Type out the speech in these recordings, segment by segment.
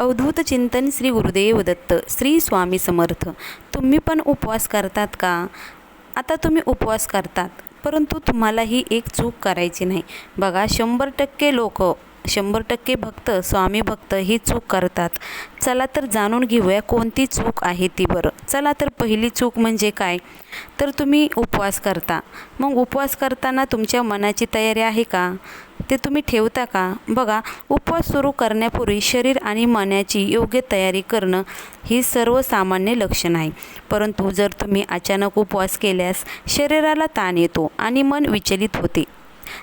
अवधूत चिंतन श्री गुरुदेव दत्त श्री स्वामी समर्थ. तुम्ही पण उपवास करतात का? आता तुम्ही उपवास करतात परंतु तुम्हाला ही एक चूक करायची नाही. बघा शंभर टक्के लोक शंभर टक्के भक्त स्वामी भक्त ही चूक करतात. चला तर जाणून घेऊया कोणती चूक आहे ती बरं. चला तर पहिली चूक म्हणजे काय? तर तुम्ही उपवास करता. मग उपवास करताना तुमच्या मनाची तयारी आहे का? ते तुम्ही ठेवता का? बघा उपवास सुरू करण्यापूर्वी शरीर आणि मनाची योग्य तयारी करणं ही सर्वसामान्य लक्षण आहे. परंतु जर तुम्ही अचानक उपवास केल्यास शरीराला ताण येतो आणि मन विचलित होते.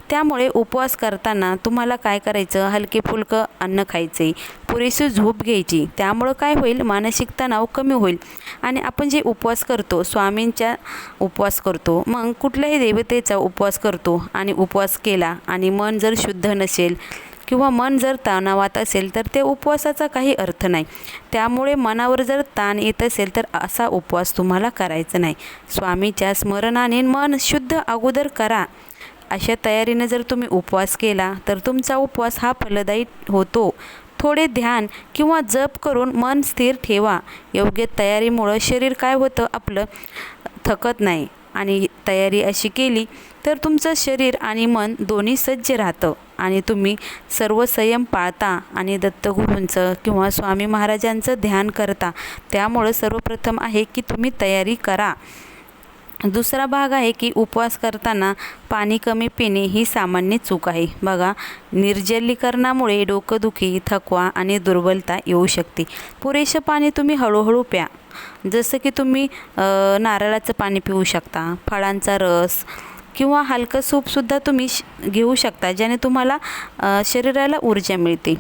त्यामुळे उपवास करताना तुम्हाला काय करायचं? हलके फुलकं अन्न खायचे पुरेशी झोप घ्यायची त्यामुळं काय होईल? मानसिक तणाव कमी होईल. आणि आपण जे उपवास करतो स्वामींच्या उपवास करतो मग कुठल्याही देवतेचा उपवास करतो आणि उपवास केला आणि मन जर शुद्ध नसेल किंवा मन जर तणावात असेल तर ते उपवासाचा काही अर्थ नाही. त्यामुळे मनावर जर ताण येत असेल तर असा उपवास तुम्हाला करायचा नाही. स्वामीच्या स्मरणाने मन शुद्ध अगोदर करा. अशा तयारीनं जर तुम्ही उपवास केला तर तुमचा उपवास हा फलदायी होतो. थोडे ध्यान किंवा जप करून मन स्थिर ठेवा. योग्य तयारीमुळं शरीर काय होतं? आपलं थकत नाही. आणि तयारी अशी केली तर तुमचं शरीर आणि मन दोन्ही सज्ज राहतं. आणि तुम्ही सर्व संयम पाळता आणि दत्तगुरूंचं किंवा स्वामी महाराजांचं ध्यान करता. त्यामुळं सर्वप्रथम आहे की तुम्ही तयारी करा. दुसरा भाग आहे की उपवास करताना पाणी कमी पिणे ही सामान्य चूक आहे. बघा निर्जलीकरणामुळे डोकंदुखी थकवा आणि दुर्बलता येऊ शकते. पुरेसं पाणी तुम्ही हळूहळू प्या. जसं की तुम्ही नारळाचं पाणी पिऊ शकता फळांचा रस किंवा हलकं सूपसुद्धा तुम्ही श घेऊ शकता ज्याने तुम्हाला शरीराला ऊर्जा मिळते.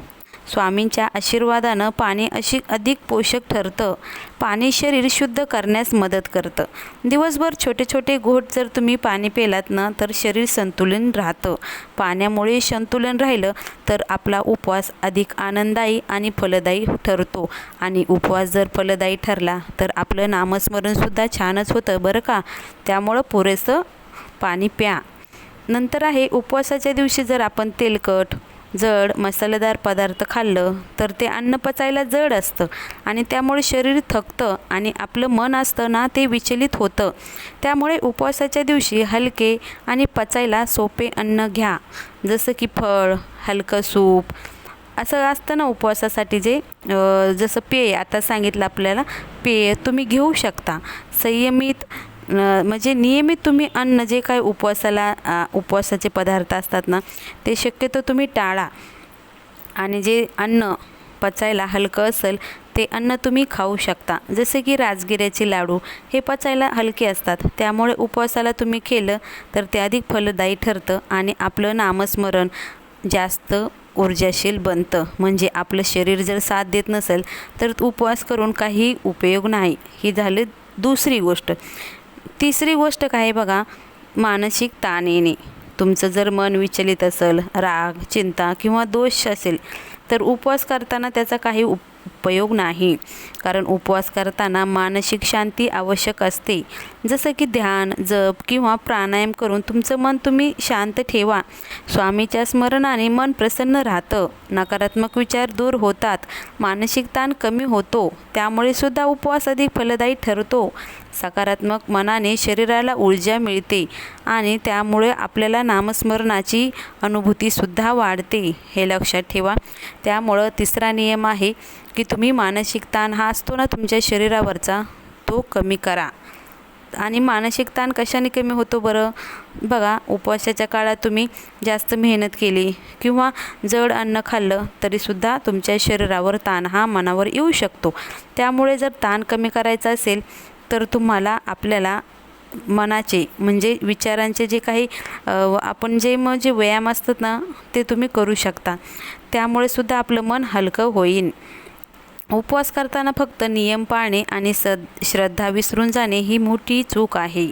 स्वामींच्या आशीर्वादानं पाणी अशी अधिक पोषक ठरतं. पाणी शरीर शुद्ध करण्यास मदत करतं. दिवसभर छोटे छोटे घोट जर तुम्ही पाणी पेलात ना तर शरीर संतुलन राहतं. पाण्यामुळे संतुलन राहिलं तर आपला उपवास अधिक आनंददायी आणि फलदायी ठरतो. आणि उपवास जर फलदायी ठरला तर आपलं नामस्मरणसुद्धा छानच होतं बरं का? त्यामुळं पुरेसं पाणी प्या. नंतर आहे उपवासाच्या दिवशी जर आपण तेलकट जड मसालेदार पदार्थ खाल्लं तर ते अन्न पचायला जड असतं आणि त्यामुळे शरीर थकतं आणि आपलं मन असतं ना ते विचलित होतं. त्यामुळे उपवासाच्या दिवशी हलके आणि पचायला सोपे अन्न घ्या. जसं की फळ हलकं सूप असं असतं ना उपवासासाठी जे जसं पेय आता सांगितलं आपल्याला पेय तुम्ही घेऊ शकता. संयमित म्हणजे नियमित तुम्ही अन्न जे काय उपवासाला उपवासाचे पदार्थ असतात ना ते शक्यतो तुम्ही टाळा. आणि जे अन्न पचायला हलकं असेल ते अन्न तुम्ही खाऊ शकता. जसे की राजगिऱ्याचे लाडू हे पचायला हलके असतात. त्यामुळे उपवासाला तुम्ही केलं तर ते अधिक फलदायी ठरतं आणि आपलं नामस्मरण जास्त ऊर्जाशील बनतं. म्हणजे आपलं शरीर जर साथ देत नसेल तर उपवास करून काही उपयोग नाही. ही झाली दुसरी गोष्ट. तिसरी गोष्ट काय आहे बघा? मानसिक ताण येणे. तुमचं जर मन विचलित असेल राग चिंता किंवा दोष असेल तर उपवास करताना त्याचा काही उप उपयोग नाही. कारण उपवास करताना मानसिक शांती आवश्यक असते. जसं की ध्यान जप किंवा प्राणायाम करून तुमचं मन तुम्ही शांत ठेवा. स्वामीच्या स्मरणाने मन प्रसन्न राहतं. नकारात्मक विचार दूर होतात. मानसिक ताण कमी होतो. त्यामुळे सुद्धा उपवास अधिक फलदायी ठरतो. सकारात्मक मनाने शरीराला ऊर्जा मिळते आणि त्यामुळे आपल्याला नामस्मरणाची अनुभूतीसुद्धा वाढते. हे लक्षात ठेवा. त्यामुळं तिसरा नियम आहे की तुम्ही मानसिक ताण हा असतो ना तुमच्या शरीरावरचा तो कमी करा. आणि मानसिक ताण कशाने कमी होतो बरं? बघा उपवासाच्या काळात तुम्ही जास्त मेहनत केली किंवा जड अन्न खाल्लं तरीसुद्धा तुमच्या शरीरावर ताण हा मनावर येऊ शकतो. त्यामुळे जर ताण कमी करायचा असेल तर तुम्हाला आपल्याला मनाचे म्हणजे विचारांचे जे काही आपण जे मग जे व्यायाम असतात ना ते तुम्ही करू शकता. त्यामुळे सुद्धा आपलं मन हलकं होईल उपवास करताना फक्त नियम पाळणे आणि सद श्रद्धा विसरून जाणे ही मोठी चूक आहे.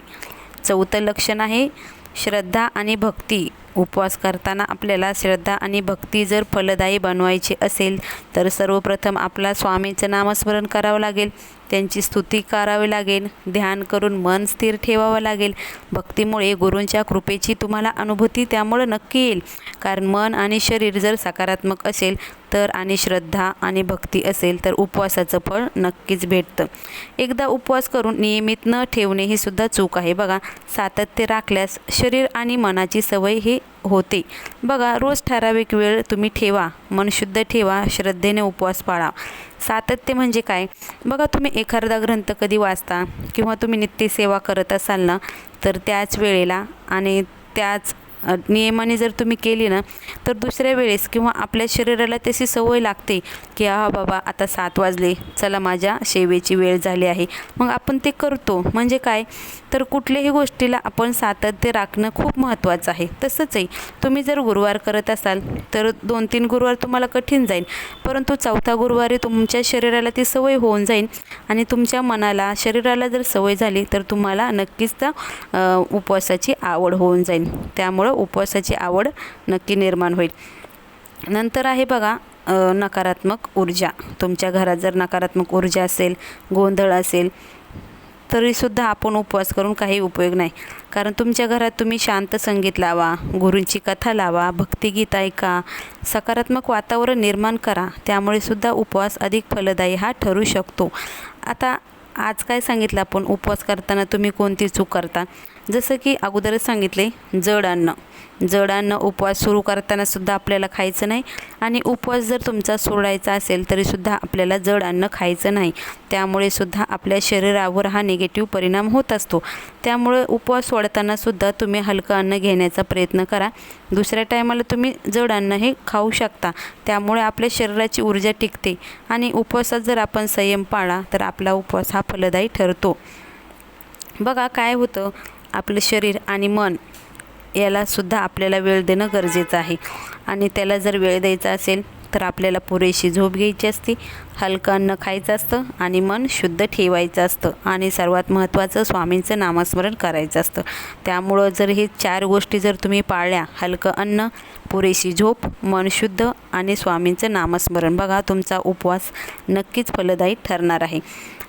चौथं लक्षण आहे श्रद्धा आणि भक्ती. उपवास करताना आपल्याला श्रद्धा आणि भक्ती जर फलदायी बनवायची असेल तर सर्वप्रथम आपला स्वामीचं नामस्मरण करावं लागेल. त्यांची स्तुती करावी लागेल ध्यान करून मन स्थिर ठेवावं लागेल. भक्तीमुळे गुरूंच्या कृपेची तुम्हाला अनुभूती त्यामुळं नक्की येईल. कारण मन आणि शरीर जर सकारात्मक असेल तर आणि श्रद्धा आणि भक्ती असेल तर उपवासाचं फळ नक्कीच भेटतं. एकदा उपवास करून नियमित न ठेवणे ही सुद्धा चूक आहे. बघा सातत्य राखल्यास शरीर आणि मनाची सवय ही होते. बघा रोज ठराविक वेळ तुम्ही ठेवा मन शुद्ध ठेवा श्रद्धेने उपवास पाळा. सातत्य म्हणजे काय? बघा तुम्ही एखादा ग्रंथ कधी वाचता किंवा तुम्ही नित्यसेवा करत असाल ना तर त्याच वेळेला आणि त्याच नियमाने जर तुम्ही केली ना तर दुसऱ्या वेळेस किंवा आपल्या शरीराला तशी सवय लागते की हा बाबा आता सात वाजले चला माझ्या सेवेची वेळ झाली आहे. मग आपण ते करतो. म्हणजे काय? तर कुठल्याही गोष्टीला आपण सातत्य राखणं खूप महत्त्वाचं आहे. तसंच आहे. तुम्ही जर गुरुवार करत असाल तर दोन तीन गुरुवार तुम्हाला कठीण जाईल. परंतु चौथा गुरुवारी तुमच्या शरीराला ती सवय होऊन जाईल आणि तुमच्या मनाला शरीराला जर सवय झाली तर तुम्हाला नक्कीच त्या उपवासाची आवड होऊन जाईल. त्यामुळं उपवासाची आवड नक्की निर्माण होईल. नंतर आहे बघा नकारात्मक ऊर्जा. तुमच्या घरात जर नकारात्मक ऊर्जा असेल गोंधळ असेल तरीसुद्धा आपण उपवास करून काही उपयोग नाही. कारण तुमच्या घरात तुम्ही शांत संगीत लावा गुरूंची कथा लावा भक्तिगीत ऐका सकारात्मक वातावरण निर्माण करा त्यामुळे सुद्धा उपवास अधिक फलदायी हा ठरू शकतो. आता आज काय सांगितलं आपण? उपवास करताना तुम्ही कोणती चूक करता? जसं की अगोदरच सांगितले जड अन्न जड अन्न उपवास सुरू करताना सुद्धा आपल्याला खायचं नाही आणि उपवास जर तुमचा सोडायचा असेल तरीसुद्धा आपल्याला जड अन्न खायचं नाही. त्यामुळे सुद्धा आपल्या शरीरावर हा निगेटिव्ह परिणाम होत असतो. त्यामुळे उपवास सोडताना सुद्धा तुम्ही हलकं अन्न घेण्याचा प्रयत्न करा. दुसऱ्या टायमाला तुम्ही जड अन्न हे खाऊ शकता. त्यामुळे आपल्या शरीराची ऊर्जा टिकते आणि उपवासात जर आपण संयम पाळा तर आपला उपवास हा फलदायी ठरतो. बघा काय होतं? आपलं शरीर आणि मन यालासुद्धा आपल्याला वेळ देणं गरजेचं आहे. आणि त्याला जर वेळ द्यायचा असेल तर आपल्याला पुरेशी झोप घ्यायची असते हलकं अन्न खायचं असतं आणि मन शुद्ध ठेवायचं असतं. आणि सर्वात महत्त्वाचं स्वामींचं नामस्मरण करायचं असतं. त्यामुळं जर हे चार गोष्टी जर तुम्ही पाळल्या हलकं अन्न पुरेशी झोप मन शुद्ध आणि स्वामींचं नामस्मरण बघा तुमचा उपवास नक्कीच फलदायी ठरणार आहे.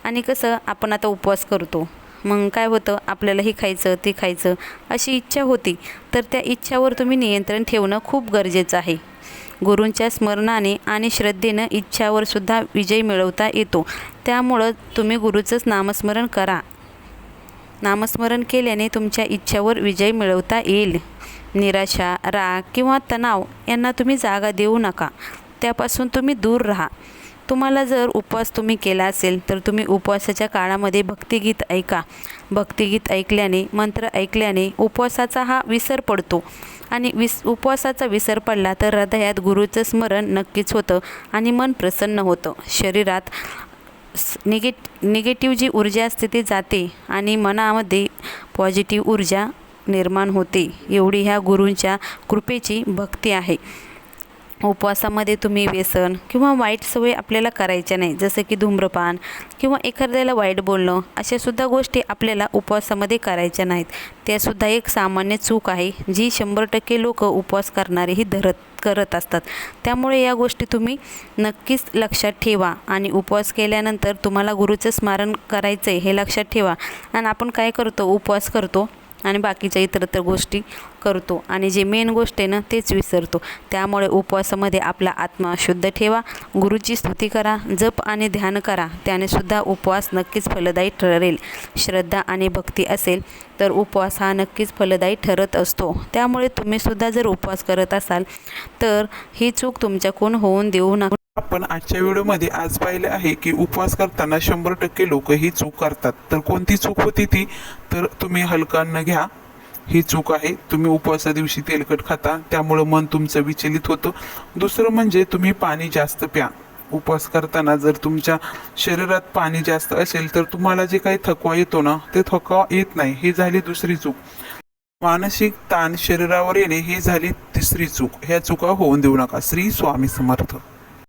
आणि कसं आपण आता उपवास करतो. मग काय होतं? आपल्याला हे खायचं ते खायचं अशी इच्छा होती. तर त्या इच्छावर तुम्ही नियंत्रण ठेवणं खूप गरजेचं आहे. गुरूंच्या स्मरणाने आणि श्रद्धेनं इच्छावर सुद्धा विजय मिळवता येतो. त्यामुळं तुम्ही गुरुचंच नामस्मरण करा. नामस्मरण केल्याने तुमच्या इच्छावर विजय मिळवता येईल. निराशा राग किंवा तणाव यांना तुम्ही जागा देऊ नका. त्यापासून तुम्ही दूर राहा. तुम्हाला जर उपवास तुम्ही केला असेल तर तुम्ही उपवासाच्या काळामध्ये भक्तिगीत ऐका. भक्तिगीत ऐकल्याने मंत्र ऐकल्याने उपवासाचा हा विसर पडतो. आणि विस उपवासाचा विसर पडला तर हृदयात गुरुचं स्मरण नक्कीच होतं आणि मन प्रसन्न होतं. शरीरात निगेट निगेटिव्ह जी ऊर्जा असते ती जाते आणि मनामध्ये पॉझिटिव्ह ऊर्जा निर्माण होते. एवढी ह्या गुरूंच्या कृपेची भक्ती आहे. उपवासामध्ये तुम्ही व्यसन किंवा वाईट सवय आपल्याला करायच्या नाही जसं की धूम्रपान किंवा एखाद्याला वाईट बोलणं अशासुद्धा गोष्टी आपल्याला उपवासामध्ये करायच्या नाहीत. त्यासुद्धा एक सामान्य चूक आहे जी शंभर टक्के लोक उपवास करणारेही धरत करत असतात. त्यामुळे या गोष्टी तुम्ही नक्कीच लक्षात ठेवा आणि उपवास केल्यानंतर तुम्हाला गुरुचं स्मरण करायचं आहे हे लक्षात ठेवा. आणि आपण काय करतो? उपवास करतो. आणि बाकीच्या इतरत्र गोष्टी करतो. आणि जे मेन गोष्ट आहे ना तेच विसरतो. त्यामुळे उपवासामध्ये आपला आत्मा शुद्ध ठेवा. गुरुची स्तुती करा जप आणि ध्यान करा. त्याने सुद्धा उपवास नक्कीच फलदायी ठरेल. श्रद्धा आणि भक्ती असेल तर उपवास हा नक्कीच फलदायी ठरत असतो. त्यामुळे तुम्ही सुद्धा जर उपवास करत असाल तर ही चूक तुमच्याकडून होऊन देऊ नका. आपण आजच्या व्हिडिओमध्ये आज पाहिले आहे की उपवास करताना शंभर टक्के लोक ही चूक करतात. तर कोणती चूक होती ती? तर तुम्ही हलकं घ्या. ही चूक आहे. तुम्ही उपवासा दिवशी तेलकट खाता. त्यामुळं मन तुमचं विचलित होतं. दुसरं म्हणजे तुम्ही पाणी जास्त प्या. उपवास करताना जर तुमच्या शरीरात पाणी जास्त असेल तर तुम्हाला जे काही थकवा येतो ना ते थकवा येत नाही. ही झाली दुसरी चूक. मानसिक ताण शरीरावर येणे ही झाली तिसरी चूक. ह्या चुका होऊन देऊ नका. श्री स्वामी समर्थ.